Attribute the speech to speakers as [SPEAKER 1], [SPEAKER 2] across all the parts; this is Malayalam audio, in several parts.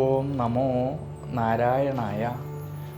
[SPEAKER 1] ഓം നമോ നാരായണായ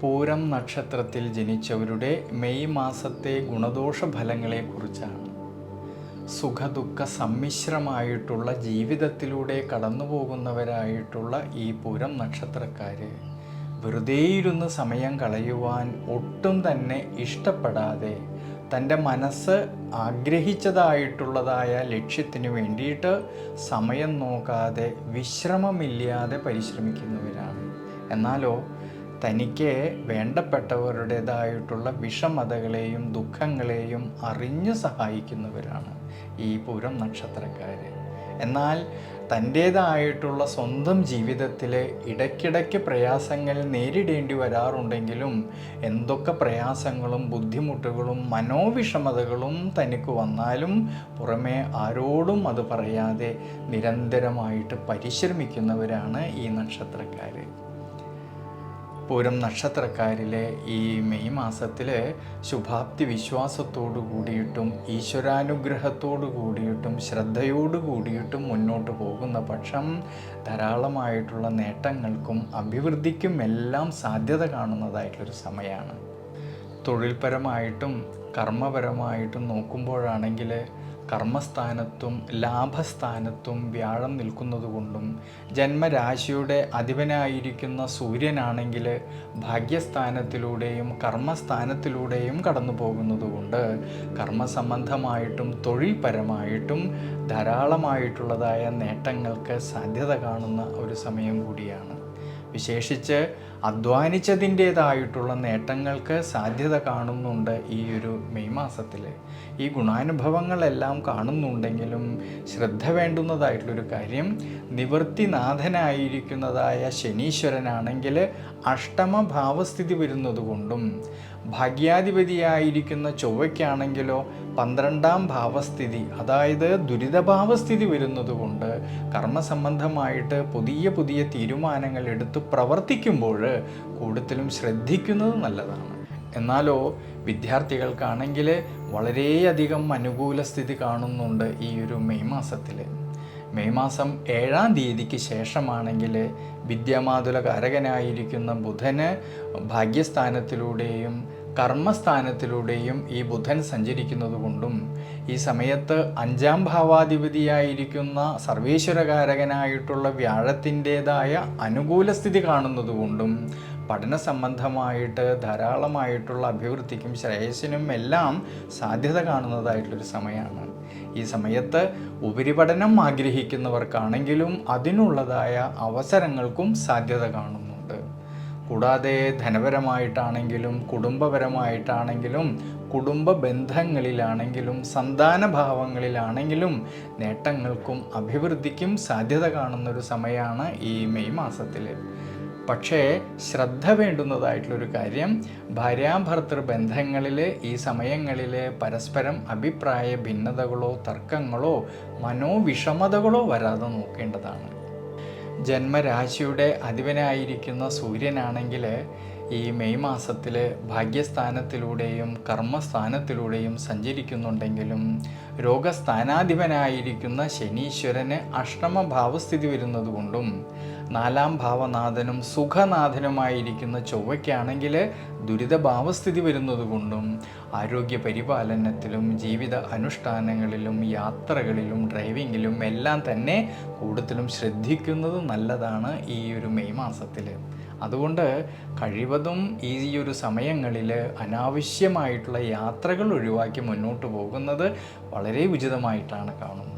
[SPEAKER 1] പൂരം നക്ഷത്രത്തിൽ ജനിച്ചവരുടെ മെയ് മാസത്തെ ഗുണദോഷ ഫലങ്ങളെക്കുറിച്ചാണ് സുഖദുഃഖ സമ്മിശ്രമായിട്ടുള്ള ജീവിതത്തിലൂടെ കടന്നു പോകുന്നവരായിട്ടുള്ള ഈ പൂരം നക്ഷത്രക്കാർ വെറുതെ വെറുതെയിരുന്ന് സമയം കളയുവാൻ ഒട്ടും തന്നെ ഇഷ്ടപ്പെടാതെ തന്റെ മനസ്സ് ആഗ്രഹിച്ചതായിട്ടുള്ളതായ ലക്ഷ്യത്തിന് വേണ്ടിയിട്ട് സമയം നോക്കാതെ വിശ്രമമില്ലാതെ പരിശ്രമിക്കുന്നവരാണ്. എന്നാലോ തനിക്ക് വേണ്ടപ്പെട്ടവരുടേതായിട്ടുള്ള വിഷമതകളെയും ദുഃഖങ്ങളെയും അറിഞ്ഞു സഹായിക്കുന്നവരാണ് ഈ പൂരം നക്ഷത്രക്കാർ എന്നാൽ തന്റേതായിട്ടുള്ള സ്വന്തം ജീവിതത്തിൽ ഇടയ്ക്കിടയ്ക്ക് പ്രയാസങ്ങൾ നേരിടേണ്ടി വരാറുണ്ടെങ്കിലും എന്തൊക്കെ പ്രയാസങ്ങളും ബുദ്ധിമുട്ടുകളും മനോവിഷമതകളും തനിക്ക് വന്നാലും പുറമേ ആരോടും അത് പറയാതെ നിരന്തരമായിട്ട് പരിശ്രമിക്കുന്നവരാണ് ഈ നക്ഷത്രക്കാർ പൂരം നക്ഷത്രക്കാരിലെ ഈ മെയ് മാസത്തിൽ ശുഭാപ്തി വിശ്വാസത്തോടു കൂടിയിട്ടും ഈശ്വരാനുഗ്രഹത്തോടു കൂടിയിട്ടും ശ്രദ്ധയോടു കൂടിയിട്ടും മുന്നോട്ട് പോകുന്ന പക്ഷം ധാരാളമായിട്ടുള്ള നേട്ടങ്ങൾക്കും അഭിവൃദ്ധിക്കും എല്ലാം സാധ്യത കാണുന്നതായിട്ടുള്ളൊരു സമയമാണ് തൊഴിൽപരമായിട്ടും കർമ്മപരമായിട്ടും നോക്കുമ്പോഴാണെങ്കിൽ കർമ്മസ്ഥാനത്തും ലാഭസ്ഥാനത്തും വ്യാഴം നിൽക്കുന്നതുകൊണ്ടും ജന്മരാശിയുടെ അധിപനായിരിക്കുന്ന സൂര്യനാണെങ്കിൽ ഭാഗ്യസ്ഥാനത്തിലൂടെയും കർമ്മസ്ഥാനത്തിലൂടെയും കടന്നു പോകുന്നതുകൊണ്ട് കർമ്മസംബന്ധമായിട്ടും തൊഴിൽപരമായിട്ടും ധാരാളമായിട്ടുള്ളതായ നേട്ടങ്ങൾക്ക് സാധ്യത കാണുന്ന ഒരു സമയം കൂടിയാണ്. വിശേഷിച്ച് അധ്വാനിച്ചതിന്റേതായിട്ടുള്ള നേട്ടങ്ങൾക്ക് സാധ്യത കാണുന്നുണ്ട് ഈ ഒരു മെയ് മാസത്തിൽ. ഈ ഗുണാനുഭവങ്ങളെല്ലാം കാണുന്നുണ്ടെങ്കിലും ശ്രദ്ധ വേണ്ടുന്നതായിട്ടുള്ളൊരു കാര്യം നിവൃത്തിനാഥനായിരിക്കുന്നതായ ശനീശ്വരനാണെങ്കിൽ അഷ്ടമ ഭാവസ്ഥിതി വരുന്നത് കൊണ്ടും ഭാഗ്യാധിപതിയായിരിക്കുന്ന ചൊവ്വയ്ക്കാണെങ്കിലോ പന്ത്രണ്ടാം ഭാവസ്ഥിതി അതായത് ദുരിതഭാവസ്ഥിതി വരുന്നതുകൊണ്ട് കർമ്മസംബന്ധമായിട്ട് പുതിയ പുതിയ തീരുമാനങ്ങൾ എടുത്ത് പ്രവർത്തിക്കുമ്പോൾ കൂടുതലും ശ്രദ്ധിക്കുന്നത് നല്ലതാണ്. എന്നാലോ വിദ്യാർത്ഥികൾക്കാണെങ്കിൽ വളരെയധികം അനുകൂല സ്ഥിതി കാണുന്നുണ്ട് ഈ ഒരു മെയ് മാസത്തിൽ മെയ് മാസം ഏഴാം തീയതിക്ക് ശേഷമാണെങ്കിൽ വിദ്യാമാതുല കാരകനായിരിക്കുന്ന ബുധന് ഭാഗ്യസ്ഥാനത്തിലൂടെയും കർമ്മസ്ഥാനത്തിലൂടെയും ഈ ബുധൻ സഞ്ചരിക്കുന്നതുകൊണ്ടും ഈ സമയത്ത് അഞ്ചാം ഭാവാധിപതിയായിരിക്കുന്ന സർവേശ്വരകാരകനായിട്ടുള്ള വ്യാഴത്തിന്റെതായ അനുകൂല സ്ഥിതി കാണുന്നതുകൊണ്ടും പഠന സംബന്ധമായിട്ട് ധാരാളമായിട്ടുള്ള അഭിവൃദ്ധിക്കും ശ്രേയസ്സിനും എല്ലാം സാധ്യത കാണുന്നതായിട്ടുള്ളൊരു സമയമാണ്. ഈ സമയത്ത് ഉപരിപഠനം ആഗ്രഹിക്കുന്നവർക്കാണെങ്കിലും അതിനുള്ളതായ അവസരങ്ങൾക്കും സാധ്യത കാണുന്നുണ്ട് കൂടാതെ ധനപരമായിട്ടാണെങ്കിലും കുടുംബപരമായിട്ടാണെങ്കിലും കുടുംബ ബന്ധങ്ങളിലാണെങ്കിലും സന്താന ഭാവങ്ങളിലാണെങ്കിലും നേട്ടങ്ങൾക്കും അഭിവൃദ്ധിക്കും സാധ്യത കാണുന്നൊരു സമയമാണ് ഈ മെയ് മാസത്തിൽ പക്ഷേ ശ്രദ്ധ വേണ്ടുന്നതായിട്ടുള്ളൊരു കാര്യം ഭാര്യാഭർത്തൃ ബന്ധങ്ങളിൽ ഈ സമയങ്ങളിൽ പരസ്പരം അഭിപ്രായ ഭിന്നതകളോ തർക്കങ്ങളോ മനോവിഷമതകളോ വരാതെ നോക്കേണ്ടതാണ്. ജന്മരാശിയുടെ അധിപനായിരിക്കുന്ന സൂര്യനാണെങ്കിൽ ഈ മെയ് മാസത്തിൽ ഭാഗ്യസ്ഥാനത്തിലൂടെയും കർമ്മസ്ഥാനത്തിലൂടെയും സഞ്ചരിക്കുന്നുണ്ടെങ്കിലും രോഗസ്ഥാനാധിപനായിരിക്കുന്ന ശനീശ്വരന് അഷ്ടമ ഭാവസ്ഥിതി വരുന്നതുകൊണ്ടും നാലാം ഭാവനാഥനും സുഖനാഥനുമായിരിക്കുന്ന ചൊവ്വയ്ക്കാണെങ്കിൽ ദുരിതഭാവസ്ഥിതി വരുന്നതുകൊണ്ടും ആരോഗ്യ പരിപാലനത്തിലും ജീവിത അനുഷ്ഠാനങ്ങളിലും യാത്രകളിലും ഡ്രൈവിങ്ങിലും എല്ലാം തന്നെ കൂടുതലും ശ്രദ്ധിക്കുന്നത് നല്ലതാണ് ഈ ഒരു മെയ് മാസത്തിൽ അതുകൊണ്ട് കഴിവതും ഈ ഒരു സമയങ്ങളിൽ അനാവശ്യമായിട്ടുള്ള യാത്രകൾ ഒഴിവാക്കി മുന്നോട്ട് പോകുന്നത് വളരെ ഉചിതമായിട്ടാണ് കാണുന്നത്.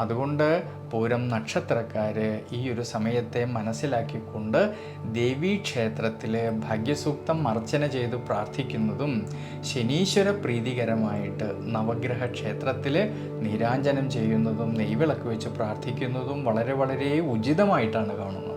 [SPEAKER 1] അതുകൊണ്ട് പൂരം നക്ഷത്രക്കാർ ഈ ഒരു സമയത്തെ മനസ്സിലാക്കിക്കൊണ്ട് ദേവീക്ഷേത്രത്തിൽ ഭാഗ്യസൂക്തം അർച്ചന ചെയ്ത് പ്രാർത്ഥിക്കുന്നതും ശനീശ്വര പ്രീതികരമായിട്ട് നവഗ്രഹ ക്ഷേത്രത്തിൽ നീരാഞ്ജനം ചെയ്യുന്നതും നെയ്വിളക്ക് വെച്ച് പ്രാർത്ഥിക്കുന്നതും വളരെ വളരെ ഉചിതമായിട്ടാണ് കാണുന്നത്.